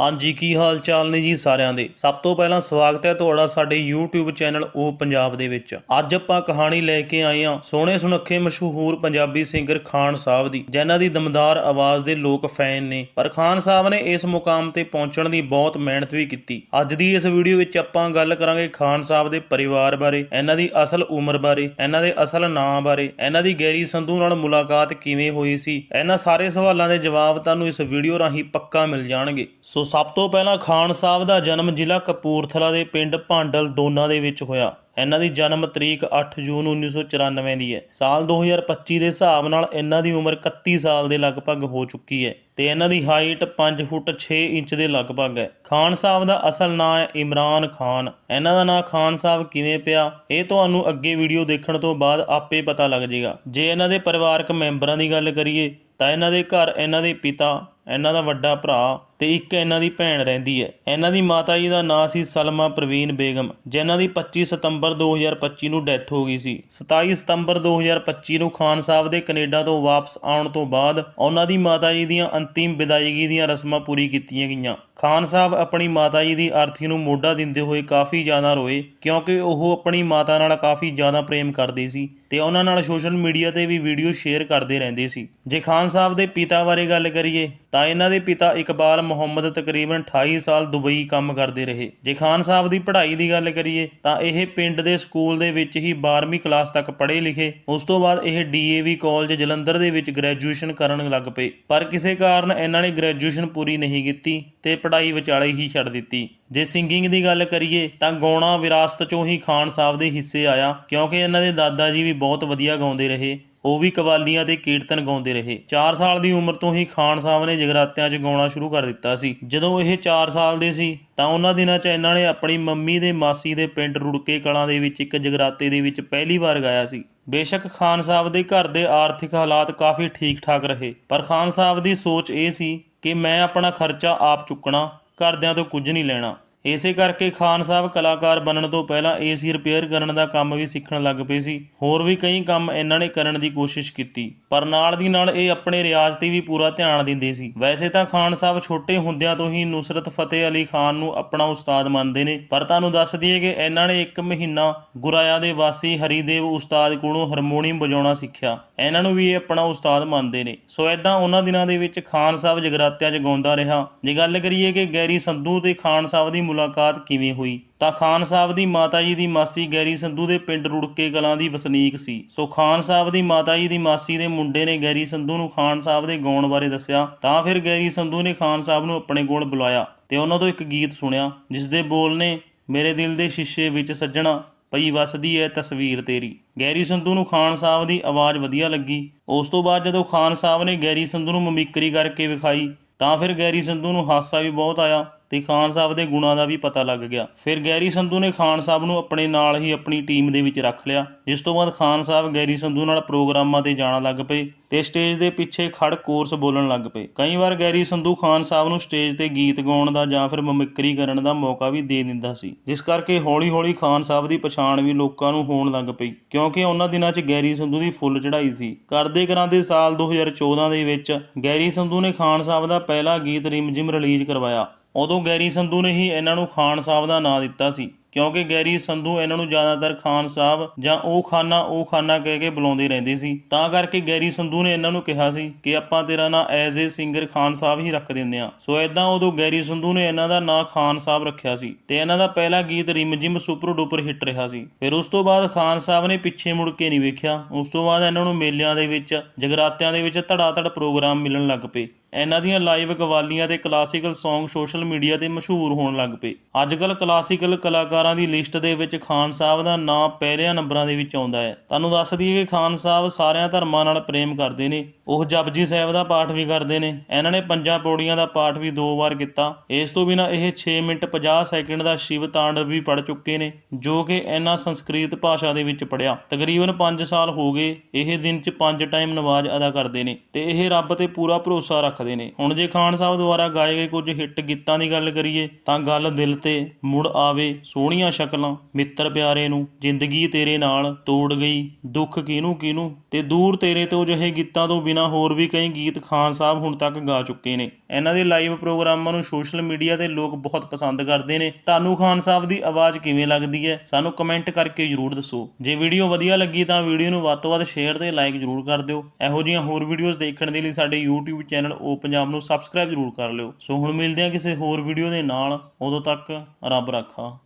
ਹਾਂਜੀ, ਕੀ ਹਾਲ ਚਾਲ ਨੇ ਜੀ ਸਾਰਿਆਂ ਦੇ? ਸਭ ਤੋਂ ਪਹਿਲਾਂ ਸਵਾਗਤ ਹੈ ਤੁਹਾਡਾ ਸਾਡੇ YouTube ਚੈਨਲ ਉਹ ਪੰਜਾਬ ਦੇ ਵਿੱਚ। ਅੱਜ ਆਪਾਂ ਕਹਾਣੀ ਲੈ ਕੇ ਆਏ ਹਾਂ ਸੋਹਣੇ ਸੁਨੱਖੇ ਮਸ਼ਹੂਰ ਪੰਜਾਬੀ ਸਿੰਗਰ ਖਾਨ ਸਾਹਿਬ ਦੀ, ਜਿਨ੍ਹਾਂ ਦੀ ਦਮਦਾਰ ਆਵਾਜ਼ ਦੇ ਲੋਕ ਫੈਨ ਨੇ। ਪਰ ਖਾਨ ਸਾਹਿਬ ਨੇ ਇਸ ਮੁਕਾਮ ਤੇ ਪਹੁੰਚਣ ਦੀ ਬਹੁਤ ਮਿਹਨਤ ਵੀ ਕੀਤੀ। ਅੱਜ ਦੀ ਇਸ ਵੀਡੀਓ ਵਿੱਚ ਆਪਾਂ ਗੱਲ ਕਰਾਂਗੇ ਖਾਨ ਸਾਹਿਬ ਦੇ ਪਰਿਵਾਰ ਬਾਰੇ, ਇਹਨਾਂ ਦੀ ਅਸਲ ਉਮਰ ਬਾਰੇ, ਇਹਨਾਂ ਦੇ ਅਸਲ ਨਾਂ ਬਾਰੇ, ਇਹਨਾਂ ਦੀ ਗੈਰੀ ਸੰਧੂ ਨਾਲ ਮੁਲਾਕਾਤ ਕਿਵੇਂ ਹੋਈ ਸੀ, ਇਹਨਾਂ ਸਾਰੇ ਸਵਾਲਾਂ ਦੇ ਜਵਾਬ ਤੁਹਾਨੂੰ ਇਸ ਵੀਡੀਓ ਰਾਹੀਂ ਪੱਕਾ ਮਿਲ ਜਾਣਗੇ। ਸੋ ਸਭ ਤੋਂ ਪਹਿਲਾਂ ਖਾਨ ਸਾਹਿਬ ਦਾ ਜਨਮ ਜ਼ਿਲ੍ਹਾ ਕਪੂਰਥਲਾ ਦੇ ਪਿੰਡ ਭਾਂਡਲ ਦੋਨਾ ਦੇ ਵਿੱਚ ਹੋਇਆ। ਇਹਨਾਂ ਦੀ ਜਨਮ ਤਰੀਕ 8 ਜੂਨ 1994 ਦੀ ਹੈ। ਸਾਲ 2025 ਦੇ ਹਿਸਾਬ ਨਾਲ ਇਹਨਾਂ ਦੀ ਉਮਰ 31 ਸਾਲ ਦੇ ਲਗਭਗ ਹੋ ਚੁੱਕੀ ਹੈ ਤੇ ਇਹਨਾਂ ਦੀ ਹਾਈਟ 5 ਫੁੱਟ 6 ਇੰਚ ਦੇ ਲਗਭਗ ਹੈ। ਖਾਨ ਸਾਹਿਬ ਦਾ ਅਸਲ ਨਾਮ ਹੈ ਇਮਰਾਨ ਖਾਨ। ਇਹਨਾਂ ਦਾ ਨਾਮ ਖਾਨ ਸਾਹਿਬ ਕਿਵੇਂ ਪਿਆ, ਇਹ ਤੁਹਾਨੂੰ ਅੱਗੇ ਵੀਡੀਓ ਦੇਖਣ ਤੋਂ ਬਾਅਦ ਆਪੇ ਪਤਾ ਲੱਗ ਜਾਏਗਾ ਜੇ ਇਹਨਾਂ ਦੇ ਪਰਿਵਾਰਕ ਮੈਂਬਰਾਂ ਦੀ ਗੱਲ ਕਰੀਏ, ਤਾਂ ਇਹਨਾਂ ਦੇ ਘਰ ਇਹਨਾਂ ਦੇ ਪਿਤਾ ਇਹਨਾਂ ਦਾ ਵੱਡਾ ਭਰਾ ਤੇ ਇੱਕ ਇਹਨਾਂ ਦੀ ਭੈਣ ਰਹਿੰਦੀ ਹੈ। ਇਹਨਾਂ ਦੀ ਮਾਤਾ ਜੀ ਦਾ ਨਾਂ ਸੀ ਸਲਮਾ ਪ੍ਰਵੀਨ ਬੇਗਮ, ਜਿਨ੍ਹਾਂ ਦੀ 25 ਸਤੰਬਰ 2025 ਨੂੰ ਡੈਥ ਹੋ ਗਈ ਸੀ। 27 ਸਤੰਬਰ 2025 ਨੂੰ ਖਾਨ ਸਾਹਿਬ ਦੇ ਕੈਨੇਡਾ ਤੋਂ ਵਾਪਸ ਆਉਣ ਤੋਂ ਬਾਅਦ ਉਹਨਾਂ ਦੀ ਮਾਤਾ ਜੀ ਦੀਆਂ ਅੰਤਿਮ ਵਿਦਾਇਗੀ ਦੀਆਂ ਰਸਮਾਂ ਪੂਰੀ ਕੀਤੀਆਂ ਗਈਆਂ। ਖਾਨ ਸਾਹਿਬ ਆਪਣੀ ਮਾਤਾ ਜੀ ਦੀ ਅਰਥੀ ਨੂੰ ਮੋਢਾ ਦਿੰਦੇ ਹੋਏ ਕਾਫੀ ਜ਼ਿਆਦਾ ਰੋਏ, ਕਿਉਂਕਿ ਉਹ ਆਪਣੀ ਮਾਤਾ ਨਾਲ ਕਾਫੀ ਜ਼ਿਆਦਾ ਪ੍ਰੇਮ ਕਰਦੇ ਸੀ ਤੇ ਉਹਨਾਂ ਨਾਲ ਸੋਸ਼ਲ ਮੀਡੀਆ ਤੇ ਵੀ ਵੀਡੀਓ ਸ਼ੇਅਰ ਕਰਦੇ ਰਹਿੰਦੇ ਸੀ। ਜੇ ਖਾਨ ਸਾਹਿਬ ਦੇ ਪਿਤਾ ਬਾਰੇ ਗੱਲ ਕਰੀਏ ਤਾਂ ਇਹਨਾਂ ਦੇ ਪਿਤਾ ਇਕਬਾਲ ਮੁਹੰਮਦ ਤਕਰੀਬਨ 28 ਸਾਲ ਦੁਬਈ ਕੰਮ ਕਰਦੇ ਰਹੇ। ਜੇ ਖਾਨ ਸਾਹਿਬ ਦੀ ਪੜ੍ਹਾਈ ਦੀ ਗੱਲ ਕਰੀਏ, ਤਾਂ ਇਹ ਪਿੰਡ ਦੇ ਸਕੂਲ ਦੇ ਵਿੱਚ ਹੀ 12ਵੀਂ ਕਲਾਸ ਤੱਕ ਪੜ੍ਹੇ ਲਿਖੇ। ਉਸ ਤੋਂ ਬਾਅਦ ਇਹ ਡੀਏਵੀ ਕਾਲਜ ਜਲੰਧਰ ਦੇ ਵਿੱਚ ਗ੍ਰੈਜੂਏਸ਼ਨ ਕਰਨ ਲੱਗ ਪਏ। ਪਰ ਕਿਸੇ ਕਾਰਨ ਇਹਨਾਂ ਨੇ ਗ੍ਰੈਜੂਏਸ਼ਨ ਪੂਰੀ ਨਹੀਂ ਕੀਤੀ ਤੇ ਪੜ੍ਹਾਈ ਵਿਚਾਲੇ ਹੀ ਛੱਡ ਦਿੱਤੀ। ਜੇ ਸਿੰਗਿੰਗ ਦੀ ਗੱਲ ਕਰੀਏ, ਤਾਂ ਗਾਉਣਾ ਵਿਰਾਸਤ ਚੋਂ ਹੀ ਖਾਨ ਸਾਹਿਬ ਦੇ ਹਿੱਸੇ ਆਇਆ, ਕਿਉਂਕਿ ਇਹਨਾਂ ਦੇ ਦਾਦਾ ਜੀ ਵੀ ਬਹੁਤ ਵਧੀਆ ਗਾਉਂਦੇ ਰਹੇ। ਉਹ ਵੀ ਕਵਾਲੀਆਂ ਤੇ ਕੀਰਤਨ ਗਾਉਂਦੇ ਰਹੇ। 4 ਸਾਲ ਦੀ ਉਮਰ ਤੋਂ ਹੀ ਖਾਨ ਸਾਹਿਬ ਨੇ ਜਗਰਾਤਿਆਂ 'ਚ ਗਾਉਣਾ ਸ਼ੁਰੂ ਕਰ ਦਿੱਤਾ ਸੀ। ਜਦੋਂ ਇਹ 4 ਸਾਲ ਦੇ ਸੀ, ਤਾਂ ਉਹਨਾਂ ਦਿਨਾਂ 'ਚ ਇਹਨਾਂ ਨੇ ਆਪਣੀ ਮੰਮੀ ਦੇ ਮਾਸੀ ਦੇ ਪਿੰਡ ਰੁੜਕੇ ਕਲਾਂ ਦੇ ਵਿੱਚ ਇੱਕ ਜਗਰਾਤੇ ਦੇ ਵਿੱਚ ਪਹਿਲੀ ਵਾਰ ਗਾਇਆ ਸੀ। ਬੇਸ਼ੱਕ ਖਾਨ ਸਾਹਿਬ ਦੇ ਘਰ ਦੇ ਆਰਥਿਕ ਹਾਲਾਤ ਕਾਫੀ ਠੀਕ-ਠਾਕ ਰਹੇ, ਪਰ ਖਾਨ ਸਾਹਿਬ ਦੀ ਸੋਚ ਇਹ ਸੀ ਕਿ ਮੈਂ ਆਪਣਾ ਖਰਚਾ ਆਪ ਚੁੱਕਣਾ, ਘਰਦਿਆਂ ਤੋਂ ਕੁਝ ਨਹੀਂ ਲੈਣਾ। ਇਸੇ ਕਰਕੇ ਖਾਨ ਸਾਹਿਬ ਕਲਾਕਾਰ ਬਣਨ ਤੋਂ ਪਹਿਲਾਂ ਏਸੀ ਰਿਪੇਅਰ ਕਰਨ ਦਾ ਕੰਮ ਵੀ ਸਿੱਖਣ ਲੱਗ ਪਏ ਸੀ। ਹੋਰ ਵੀ ਕਈ ਕੰਮ ਇਹਨਾਂ ਨੇ ਕਰਨ ਦੀ ਕੋਸ਼ਿਸ਼ ਕੀਤੀ, ਪਰ ਨਾਲ ਦੀ ਨਾਲ ਇਹ ਆਪਣੇ ਰਿਆਜ਼ ਤੇ ਵੀ ਪੂਰਾ ਧਿਆਨ ਦਿੰਦੇ ਸੀ। ਵੈਸੇ ਤਾਂ ਖਾਨ ਸਾਹਿਬ ਛੋਟੇ ਹੁੰਦਿਆਂ ਤੋਂ ਹੀ ਨੁਸਰਤ ਫਤਿਹ ਅਲੀ ਖਾਨ ਨੂੰ ਆਪਣਾ ਉਸਤਾਦ ਮੰਨਦੇ ਨੇ, ਪਰ ਤੁਹਾਨੂੰ ਦੱਸ ਦਈਏ ਕਿ ਇਹਨਾਂ ਨੇ ਇੱਕ ਮਹੀਨਾ ਗੁਰਾਇਆ ਦੇ ਵਾਸੀ ਹਰੀਦੇਵ ਉਸਤਾਦ ਕੋਲੋਂ ਹਾਰਮੋਨੀਅਮ ਵਜਾਉਣਾ ਸਿੱਖਿਆ। ਇਹਨਾਂ ਨੂੰ ਵੀ ਇਹ ਆਪਣਾ ਉਸਤਾਦ ਮੰਨਦੇ ਨੇ। ਸੋ ਐਦਾਂ ਉਹਨਾਂ ਦਿਨਾਂ ਦੇ ਵਿੱਚ ਖਾਨ ਸਾਹਿਬ ਜਗਰਾਤਿਆਂ 'ਚ ਗਾਉਂਦਾ ਰਿਹਾ। ਜੇ ਗੱਲ ਕਰੀਏ ਕਿ ਗੈਰੀ ਸੰਧੂ ਤੇ ਖਾਨ ਸਾਹਿਬ ਦੀ ਮੁਲਾਕਾਤ ਕਿਵੇਂ ਹੋਈ? ਤਾਂ ਖਾਨ ਸਾਹਿਬ ਦੀ ਮਾਤਾ ਜੀ ਦੀ ਮਾਸੀ ਗੈਰੀ ਸੰਧੂ ਦੇ ਪਿੰਡ ਰੁੜਕੇ ਕਲਾਂ ਦੀ ਵਸਨੀਕ ਸੀ। ਸੋ ਖਾਨ ਸਾਹਿਬ ਦੀ ਮਾਤਾ ਜੀ ਦੀ ਮਾਸੀ ਦੇ ਮੁੰਡੇ ਨੇ ਗੈਰੀ ਸੰਧੂ ਨੂੰ ਖਾਨ ਸਾਹਿਬ ਦੇ ਗਾਉਣ ਬਾਰੇ ਦੱਸਿਆ, ਤਾਂ ਫਿਰ ਗੈਰੀ ਸੰਧੂ ਨੇ ਖਾਨ ਸਾਹਿਬ ਨੂੰ ਆਪਣੇ ਕੋਲ ਬੁਲਾਇਆ ਤੇ ਉਹਨਾਂ ਤੋਂ ਇੱਕ ਗੀਤ ਸੁਣਿਆ, ਜਿਸ ਦੇ ਬੋਲ ਨੇ, ਮੇਰੇ ਦਿਲ ਦੇ ਸ਼ੀਸ਼ੇ ਵਿੱਚ ਸੱਜਣਾ, ਪਈ ਵਸਦੀ ਐ ਤਸਵੀਰ ਤੇਰੀ। ਗੈਰੀ ਸੰਧੂ ਨੂੰ ਖਾਨ ਸਾਹਿਬ ਦੀ ਆਵਾਜ਼ ਵਧੀਆ ਲੱਗੀ। ਉਸ ਤੋਂ ਬਾਅਦ ਜਦੋਂ ਖਾਨ ਸਾਹਿਬ ਨੇ ਗੈਰੀ ਸੰਧੂ ਨੂੰ ਮਮਿਕਰੀ ਕਰਕੇ ਵਿਖਾਈ, ਤਾਂ ਫਿਰ ਗੈਰੀ ਸੰਧੂ ਨੂੰ ਹਾਸਾ ਵੀ ਬਹੁਤ ਆਇਆ। ਤੇ ਖਾਨ ਸਾਹਿਬ ਦੇ ਗੁਣਾਂ ਦਾ ਵੀ ਪਤਾ ਲੱਗ ਗਿਆ। ਫਿਰ ਗੈਰੀ ਸੰਧੂ ਨੇ ਖਾਨ ਸਾਹਿਬ ਨੂੰ ਆਪਣੇ ਨਾਲ ਹੀ ਆਪਣੀ ਟੀਮ ਦੇ ਵਿੱਚ ਰੱਖ ਲਿਆ। ਜਿਸ ਤੋਂ ਬਾਅਦ ਖਾਨ ਸਾਹਿਬ ਗੈਰੀ ਸੰਧੂ ਨਾਲ ਪ੍ਰੋਗਰਾਮਾਂ ਤੇ ਜਾਣ ਲੱਗ ਪਏ ਤੇ ਸਟੇਜ ਦੇ ਪਿੱਛੇ ਖੜ ਕੋਰਸ ਬੋਲਣ ਲੱਗ ਪਏ। ਕਈ ਵਾਰ ਗੈਰੀ ਸੰਧੂ ਖਾਨ ਸਾਹਿਬ ਨੂੰ ਸਟੇਜ ਤੇ ਗੀਤ ਗਾਉਣ ਦਾ ਜਾਂ ਫਿਰ ਮਮਿਕਰੀ ਕਰਨ ਦਾ ਮੌਕਾ ਵੀ ਦੇ ਦਿੰਦਾ ਸੀ। ਜਿਸ ਕਰਕੇ ਹੌਲੀ-ਹੌਲੀ ਖਾਨ ਸਾਹਿਬ ਦੀ ਪਛਾਣ ਵੀ ਲੋਕਾਂ ਨੂੰ ਹੋਣ ਲੱਗ ਪਈ, ਕਿਉਂਕਿ ਉਹਨਾਂ ਦਿਨਾਂ 'ਚ ਗੈਰੀ ਸੰਧੂ ਦੀ ਫੁੱਲ ਚੜ੍ਹਾਈ ਸੀ। ਕਰਦੇ ਕਰਾਂਦੇ ਸਾਲ 2014 ਦੇ ਵਿੱਚ ਗੈਰੀ ਸੰਧੂ ਨੇ ਖਾਨ ਸਾਹਿਬ ਦਾ ਪਹਿਲਾ ਗੀਤ ਰਿਮਝਿਮ ਰਿਲੀਜ਼ ਕਰਵਾਇਆ। ਉਦੋਂ ਗੈਰੀ ਸੰਧੂ ਨੇ ਹੀ ਇਹਨਾਂ ਨੂੰ ਖਾਨ ਸਾਹਿਬ ਦਾ ਨਾਂ ਦਿੱਤਾ ਸੀ, ਕਿਉਂਕਿ ਗੈਰੀ ਸੰਧੂ ਇਹਨਾਂ ਨੂੰ ਜ਼ਿਆਦਾਤਰ ਖਾਨ ਸਾਹਿਬ ਜਾਂ ਉਹ ਖਾਨਾ ਉਹ ਖਾਨਾ ਕਹਿ ਕੇ ਬੁਲਾਉਂਦੇ ਰਹਿੰਦੇ ਸੀ। ਤਾਂ ਕਰਕੇ ਗੈਰੀ ਸੰਧੂ ਨੇ ਇਹਨਾਂ ਨੂੰ ਕਿਹਾ ਸੀ ਕਿ ਆਪਾਂ ਤੇਰਾ ਨਾਂ as a singer Khan Sahib ਹੀ ਰੱਖ ਦਿੰਦੇ ਆ ਸੋ ਐਦਾਂ ਉਦੋਂ ਗੈਰੀ ਸੰਧੂ ਨੇ ਇਹਨਾਂ ਦਾ ਨਾਂ ਖਾਨ ਸਾਹਿਬ ਰੱਖਿਆ ਸੀ ਤੇ ਇਹਨਾਂ ਦਾ ਪਹਿਲਾ ਗੀਤ Rim Rimjhim super duper hit ਰਿਹਾ ਸੀ। ਫਿਰ ਉਸ ਤੋਂ ਬਾਅਦ ਖਾਨ ਸਾਹਿਬ ਨੇ ਪਿੱਛੇ ਮੁੜ ਕੇ ਨਹੀਂ ਵੇਖਿਆ। ਉਸ ਤੋਂ ਬਾਅਦ ਇਹਨਾਂ ਨੂੰ ਮੇਲਿਆਂ ਦੇ ਵਿੱਚ, ਜਗਰਾਤਿਆਂ ਦੇ ਵਿੱਚ ਧੜਾ ਧੜ ਪ੍ਰੋਗਰਾਮ ਮਿਲਣ ਲੱਗ ਪਏ। ਇਹਨਾਂ ਦੀਆਂ ਲਾਈਵ ਕਵਾਲੀਆਂ ਤੇ ਕਲਾਸੀਕਲ Song ਸੋਸ਼ਲ ਮੀਡੀਆ ਤੇ ਮਸ਼ਹੂਰ ਹੋਣ ਲੱਗ ਪਏ। ਅੱਜਕੱਲ ਕਲਾਸੀਕਲ ਕਲਾਕਾਰਾਂ ਦੀ ਲਿਸਟ ਦੇ ਵਿੱਚ ਖਾਨ ਸਾਹਿਬ ਦਾ ਨਾਂ ਪਹਿਲਿਆਂ ਨੰਬਰਾਂ ਦੇ ਵਿੱਚ ਆਉਂਦਾ ਹੈ। ਤੁਹਾਨੂੰ ਦੱਸ ਦਈਏ ਕਿ ਖਾਨ ਸਾਹਿਬ ਸਾਰਿਆਂ ਧਰਮਾਂ ਨਾਲ ਪ੍ਰੇਮ ਕਰਦੇ ਨੇ। ਉਹ ਜਪਜੀ ਸਾਹਿਬ ਦਾ ਪਾਠ ਵੀ ਕਰਦੇ ਨੇ। ਇਹਨਾਂ ਨੇ ਪੰਜਾਂ ਪੌੜੀਆਂ ਦਾ ਪਾਠ ਵੀ ਦੋ ਵਾਰ ਕੀਤਾ। ਇਸ ਤੋਂ ਬਿਨਾ ਇਹ 6 ਮਿੰਟ 50 ਸੈਕਿੰਡ ਦਾ ਸ਼ਿਵ ਤਾਂਡਵ ਵੀ ਪੜ ਚੁੱਕੇ ਨੇ, ਜੋ ਕਿ ਇਹਨਾਂ ਸੰਸਕ੍ਰਿਤ ਭਾਸ਼ਾ ਦੇ ਵਿੱਚ ਪੜਿਆ ਤਕਰੀਬਨ 5 ਸਾਲ ਹੋ ਗਏ, ਇਹ ਦਿਨ 'ਚ 5 ਟਾਈਮ ਨਮਾਜ਼ ਅਦਾ ਕਰਦੇ ਨੇ ਤੇ ਇਹ ਰੱਬ ਤੇ ਪੂਰਾ ਭਰੋਸਾ ਰੱਖ ਰੱਖਦੇ ਨੇ। ਹੁਣ ਜੇ ਖਾਨ ਸਾਹਿਬ ਦੁਆਰਾ ਗਾਏ ਗਏ ਕੁਝ ਹਿੱਟ ਗੀਤਾਂ ਦੀ ਗੱਲ ਕਰੀਏ, ਤਾਂ ਗੱਲ ਦਿਲ ਤੇ ਮੁੜ ਆਵੇ ਸੋਹਣੀਆਂ ਸ਼ਕਲਾਂ। ਮਿੱਤਰ ਪਿਆਰੇ ਨੂੰ ਜ਼ਿੰਦਗੀ ਤੇਰੇ ਨਾਲ ਤੋੜ ਗਈ। ਦੁੱਖ ਕਿਹਨੂੰ ਕਿਹਨੂੰ ਤੇ ਦੂਰ ਤੇਰੇ ਤੋਂ ਜਿਹੇ ਗੀਤਾਂ ਤੋਂ ਬਿਨਾ ਹੋਰ ਵੀ ਕਈ ਗੀਤ ਖਾਨ ਸਾਹਿਬ ਹੁਣ ਤੱਕ ਗਾ ਚੁੱਕੇ ਨੇ। ਇਹਨਾਂ ਦੇ ਲਾਈਵ ਪ੍ਰੋਗਰਾਮਾਂ ਨੂੰ ਸੋਸ਼ਲ ਮੀਡੀਆ ਤੇ ਲੋਕ ਬਹੁਤ ਪਸੰਦ ਕਰਦੇ ਨੇ। ਤੁਹਾਨੂੰ ਖਾਨ ਸਾਹਿਬ ਦੀ ਆਵਾਜ਼ ਕਿਵੇਂ ਲੱਗਦੀ ਹੈ, ਸਾਨੂੰ ਕਮੈਂਟ ਕਰਕੇ ਜਰੂਰ ਦੱਸੋ। ਜੇ ਵੀਡੀਓ ਵਧੀਆ ਲੱਗੀ ਤਾਂ ਵੀਡੀਓ ਨੂੰ ਵੱਧ ਤੋਂ ਵੱਧ ਸ਼ੇਅਰ ਤੇ ਲਾਈਕ ਜਰੂਰ ਕਰ ਦਿਓ। ਇਹੋ ਜਿਹੀਆਂ ਹੋਰ ਵੀਡੀਓਜ਼ ਦੇਖਣ ਦੇ ਲਈ ਸਾਡੇ YouTube ਚੈਨਲ ਉਹ ਪੰਜਾਬ ਨੂੰ ਸਬਸਕ੍ਰਾਈਬ ਜਰੂਰ ਕਰ ਲਿਓ। ਸੋ ਹੁਣ ਮਿਲਦੇ ਹਾਂ ਕਿਸੇ ਹੋਰ ਵੀਡੀਓ ਦੇ ਨਾਲ। ਉਦੋਂ ਤੱਕ ਰੱਬ ਰਾਖਾ।